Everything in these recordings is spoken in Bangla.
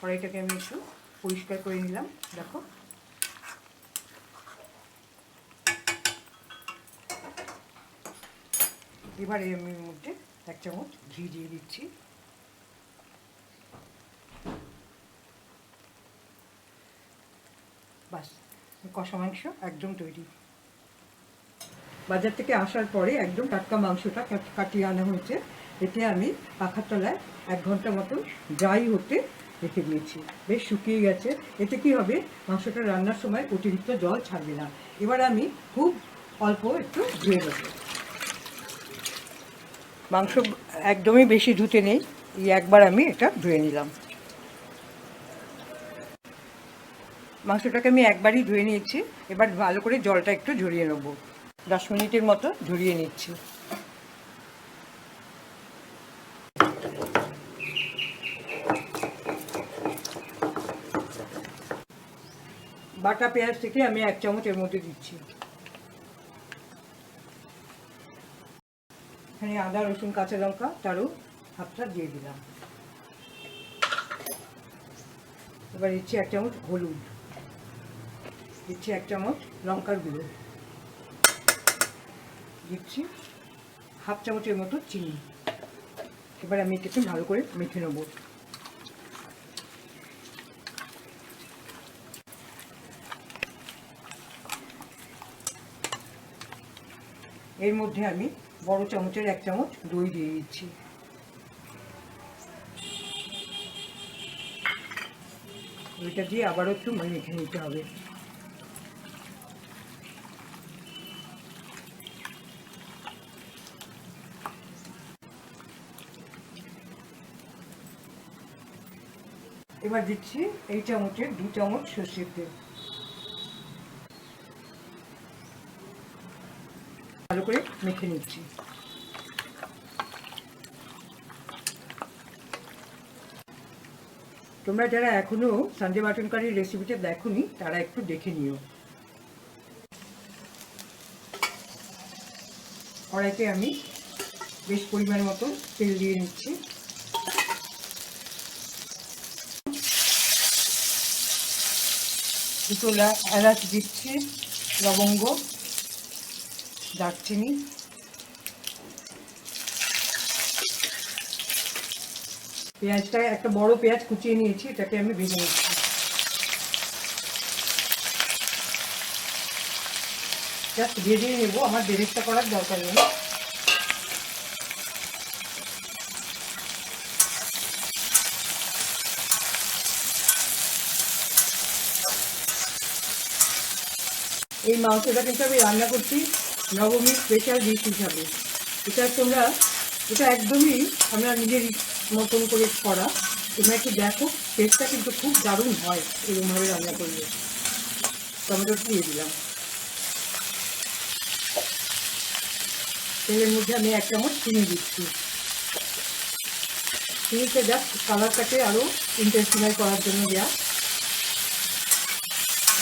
কড়াইটাকে আমি একটু পরিষ্কার করে নিলাম, দেখো। এবারে আমি মধ্যে এক চামচ ঘি দিয়ে দিচ্ছি। বাস, কষা মাংস একদম তৈরি। বাজার থেকে আসার পরে একদম টাটকা মাংসটা কাটিয়ে আনা হয়েছে। এতে আমি পাখার তলায় এক ঘণ্টা মতন ড্রাই হতে রেখে দিয়েছি। বেশ শুকিয়ে গেছে। এতে কি হবে? মাংসটা রান্নার সময় অতিরিক্ত জল ছাড়বে না। এবার আমি খুব অল্প একটু ধুয়ে দেবো মাংস একদমই বেশি ধুতে নেই। এই একবার আমি এটা ধুয়ে নিলাম। মাংসটাকে আমি একবারই ধুয়ে নিয়েছি। এবার ভালো করে জলটা একটু ঝরিয়ে নেব। দশ মিনিটের মতো ঝরিয়ে নিচ্ছি। বাটা পেঁয়াজ থেকে আমি এক চামচ এর মধ্যে দিচ্ছি। এখানে আদা, রসুন, কাঁচা লঙ্কা তারও হাফটা দিয়ে দিলাম। এবার দিচ্ছি এক চামচ হলুদ। দিচ্ছি এক চামচ লঙ্কার গুঁড়ো। দিচ্ছি হাফ চামচের মতো চিনি। এবার আমি এটাকে ভালো করে মেখে নেব। এর মধ্যে আমি বড় চামচের এক চামচ দই দিয়ে দিচ্ছি। দইটা দিয়ে আবারও একটু মেখে নিতে হবে। এবার দিচ্ছি এই চামচের দু চামচ সর্ষের তেল ভালো করে মেখে নিচ্ছি। তোমরা যারা এখনও সঞ্জয় বাটন কারির রেসিপিটা দেখোনি, তারা একটু দেখে নিও। কড়াইতে আমি বেশ পরিমাণ মতো তেল দিয়ে নিচ্ছি। দুটো এলাচ দিচ্ছি, লবঙ্গ দারচিনি। পেঁয়াজটা, একটা বড় পেঁয়াজ কুচিয়ে নিয়েছি, এটাকে আমি ভেজে নিচ্ছি। জাস্ট ভেজে নেব, আমার বেরেস্তা করার দরকার নেই। এই মাংসটা কিন্তু আমি রান্না করছি। নবমীর স্পেশাল ডিশ হিসাবে। এটা তোমরা, এটা একদমই আমরা নিজের মতন করে করা। তোমরা একটু দেখো টেস্টটা কিন্তু খুব দারুণ হয় এরকমভাবে রান্না করলে। টমেটো দিয়ে দিলাম। তেলের মধ্যে আমি এক চামচ চিনি দিচ্ছি। চিনিটা জাস্ট কালারটাকে আরও ইন্টেন্সিফাই করার জন্য দেওয়া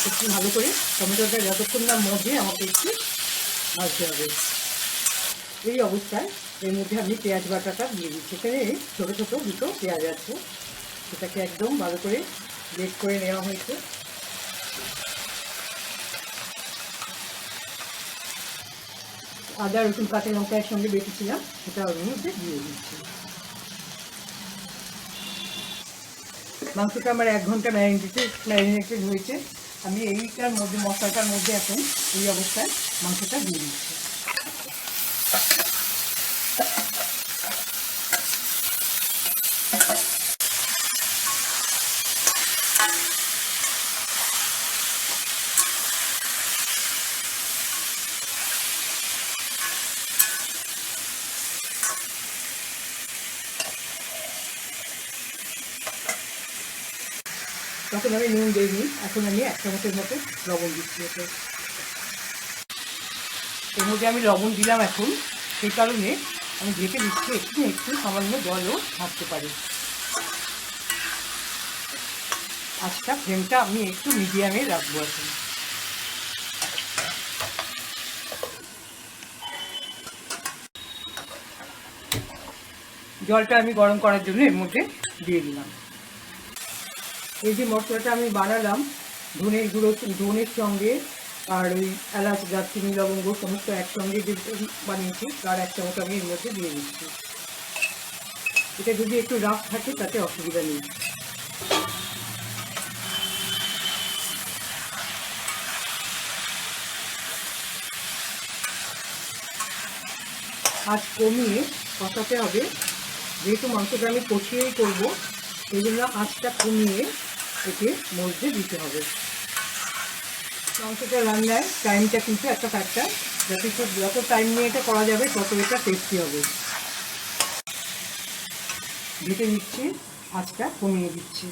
একটু ভালো করে টমেটোটা যতক্ষণ না মধ্যে আমাকে একটু ভাজতে হবে এই অবস্থায় এর মধ্যে আমি পেঁয়াজ বাটাটা দিয়ে দিচ্ছি। এখানে ছোটো ছোটো দুটো পেঁয়াজ আছে। সেটাকে একদম ভালো করে বেক করে নেওয়া হয়েছে। আদা, রসুন, কাঁচা লঙ্কা একসঙ্গে বেটেছিলাম। সেটা ওর মধ্যে দিয়ে দিচ্ছি। মাংসটা আমার এক ঘণ্টা ম্যারিনেটেড ম্যারিনেটেড হয়েছে। আমি এইটার মধ্যে মশলাটার মধ্যে এখন এই অবস্থায় মাংসটা দিয়ে দিচ্ছি। তখন আমি নুন দিইনি, এখন আমি এক চামচের মতো লবণ দিচ্ছি এর মধ্যে আমি লবণ দিলাম এখন, সেই কারণে আমি ঢেকে দিচ্ছি একটু একটু সামান্য জলও থাকতে পারে। আচ্ছা ফ্লেমটা আমি একটু মিডিয়ামে রাখব এখন। জলটা আমি গরম করার জন্য এর মধ্যে দিয়ে দিলাম। এই যে মশলাটা আমি বানালাম, ধনের গুঁড়ো, ধনের সঙ্গে আর ওই এলাচ, দারচিনি, লবঙ্গ, সমস্ত একসঙ্গে যে বানিয়েছি, তার এক চামচ আমি এর মধ্যে দিয়ে দিচ্ছি। এটা যদি একটু রাফ থাকে, তাতে অসুবিধা নেই। আজ কমিয়ে কষাতে হবে। যেহেতু মাংসটা আমি কষিয়েই করব সেই জন্য আঁচটা কমিয়ে একে মধ্যে দিতে হবে। মাংসটা রান্নায় টাইমটা কিন্তু একটা ফ্যাক্টর যাতে যত টাইম নিয়ে এটা করা যাবে, তত এটা টেস্টি হবে। ঢেকে দিচ্ছি, আঁচটা কমিয়ে দিচ্ছি।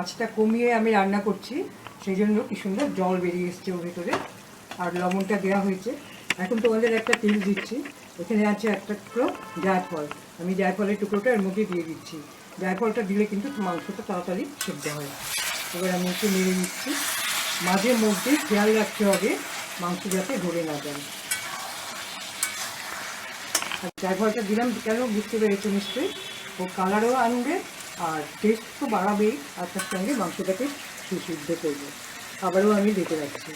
আঁচটা কমিয়ে আমি রান্না করছি, সেই জন্য কি সুন্দর জল বেরিয়ে এসছে ওর ভেতরে। আর লবণটা দেওয়া হয়েছে। এখন তোমাদের একটা তেল দিচ্ছি। এখানে আছে একটা টুকরো জায়ফল। আমি জায়ফলের টুকরোটা এর মধ্যে দিয়ে দিচ্ছি। জায়ফলটা দিলে কিন্তু মাংসটা তাড়াতাড়ি সেদ্ধ হয়। এবার আমি একটু নেড়ে দিচ্ছি মাঝে মধ্যে খেয়াল রাখতে হবে মাংস যাতে ধরে না যায়। আর জায়ফলটা দিলাম কেন বুঝতে পেরেছ নিশ্চয়ই? ও কালারও আনবে আর টেস্ট তো বাড়াবেই, আর তার সঙ্গে মাংসটাকে সুসিদ্ধ করবে। আবারও আমি দেখে রাখছি।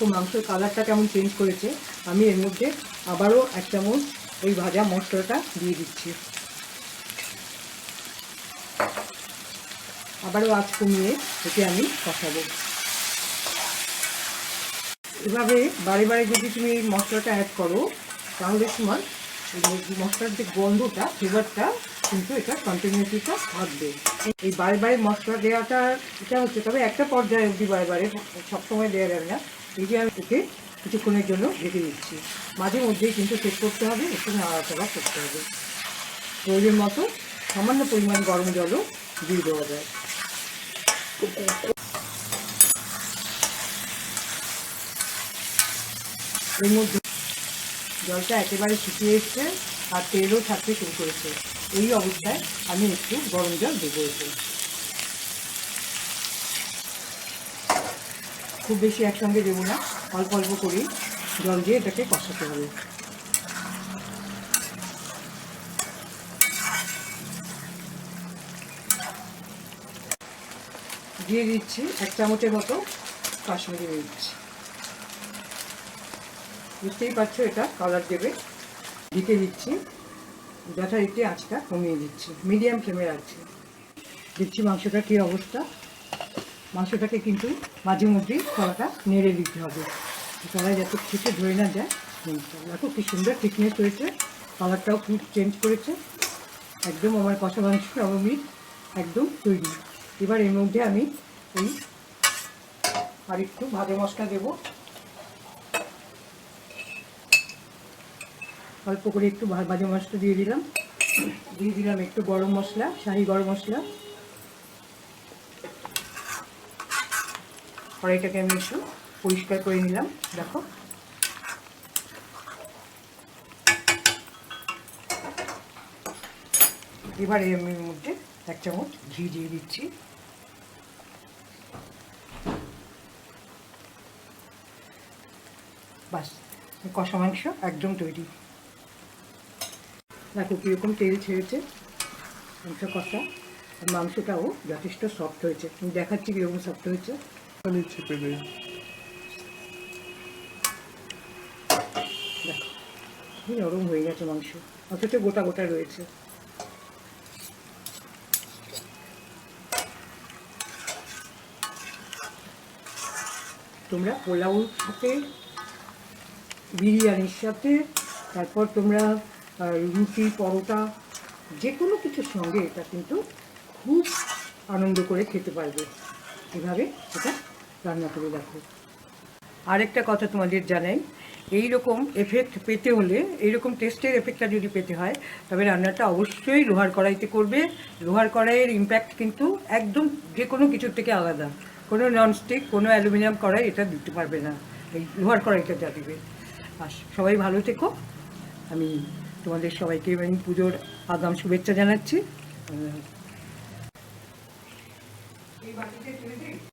তো মাংসের কালারটা কেমন চেঞ্জ করেছে, আমি এর মধ্যে আবারও এক চামচ ওই ভাজা মশলাটা দিয়ে দিচ্ছি। আবারও আঁচ কমিয়ে একে আমি কষাবো। এভাবে বারে বারে যদি তুমি এই মশলাটা অ্যাড করো, তাহলে এই মশলার যে গন্ধটা ফ্লেভারটা কিন্তু এটা কন্টিনিউটিটা থাকবে। এই বারে বারে মশলা দেওয়াটা এটা হচ্ছে, তবে একটা পর্যায়ে অবধি বারে বারে, সবসময় দেওয়া যাবে না। এই যে আমি ওকে কিছুক্ষণের জন্য রেখে দিচ্ছি। মাঝে মধ্যেই কিন্তু চেক করতে হবে, একটু নাড়াচাড়া করতে হবে। প্রয়োজন মতো সামান্য পরিমাণ গরম জলও দিয়ে দেওয়া যায়। এর মধ্যে জলটা একেবারে শুকিয়ে এসছে আর তেলও থাকতে শুরু করেছে। এই অবস্থায় আমি একটু গরম জল দেবো এতে খুব বেশি একসঙ্গে দেবো না, অল্প অল্প করে জল দিয়ে এটাকে কষাতে হবে। দিয়ে দিচ্ছি এক চামচের মতো কাশ্মীরি মির্চ। বুঝতেই পারছ এটা কালার দেবে। দিতে দিচ্ছি। যথারীতি আঁচটা কমিয়ে দিচ্ছি। মিডিয়াম ফ্লেমে রাখছি। দিচ্ছি মাংসটা কী অবস্থা। মাংসটাকে কিন্তু মাঝে মধ্যেই কলাটা নেড়ে দিতে হবে। কলায় যাতে খেতে ধরে না যায়। দেখো কি সুন্দর থিকনেস হয়েছে। কালারটাও খুব চেঞ্জ করেছে। একদম আমার কষা মাংস নবমীর একদম তৈরি। এবার এর মধ্যে আমি এই আর একটু ভাজা মশলা দেবো। অল্প করে একটু ভাজা মশলা দিয়ে দিলাম। দিয়ে দিলাম একটু গরম মশলা, শাহি গরম মশলা। কড়াইটাকে আমি একটু পরিষ্কার করে নিলাম, দেখো। এবারে আমি মধ্যে এক চামচ ঘি দিয়ে দিচ্ছি। বাস, কষা মাংস একদম তৈরি। দেখো কীরকম তেল ছেড়েছে মাংস কষা মাংসটাও যথেষ্ট সফট হয়েছে। দেখাচ্ছি কীরকম সফট হয়েছে। আমি চেপে দেখো নরম হয়ে গেছে মাংস। অথচ গোটা গোটা রয়েছে। তোমরা পোলাওর সাথে, বিরিয়ানির সাথে, তারপর তোমরা রুটি, পরোটা যে কোনো কিছুর সঙ্গে এটা কিন্তু খুব আনন্দ করে খেতে পারবে। এভাবে এটা রান্না করে দেখো আরেকটা কথা তোমাদের জানাই এই রকম এফেক্ট পেতে হলে এই রকম টেস্টের এফেক্টটা যদি পেতে হয়, তবে রান্নাটা অবশ্যই লোহার কড়াইতে করবে। লোহার কড়াইয়ের ইম্প্যাক্ট কিন্তু একদম যে কোনো কিছুর থেকে আলাদা। কোনো ননস্টিক কোনো অ্যালুমিনিয়াম কড়াই এটা দিতে পারবে না। এই লোহার কড়াইটা যা দেবে। আর সবাই ভালো থেকো। আমি তোমাদের সবাইকে আমি পুজোর আগাম শুভেচ্ছা জানাচ্ছি। এই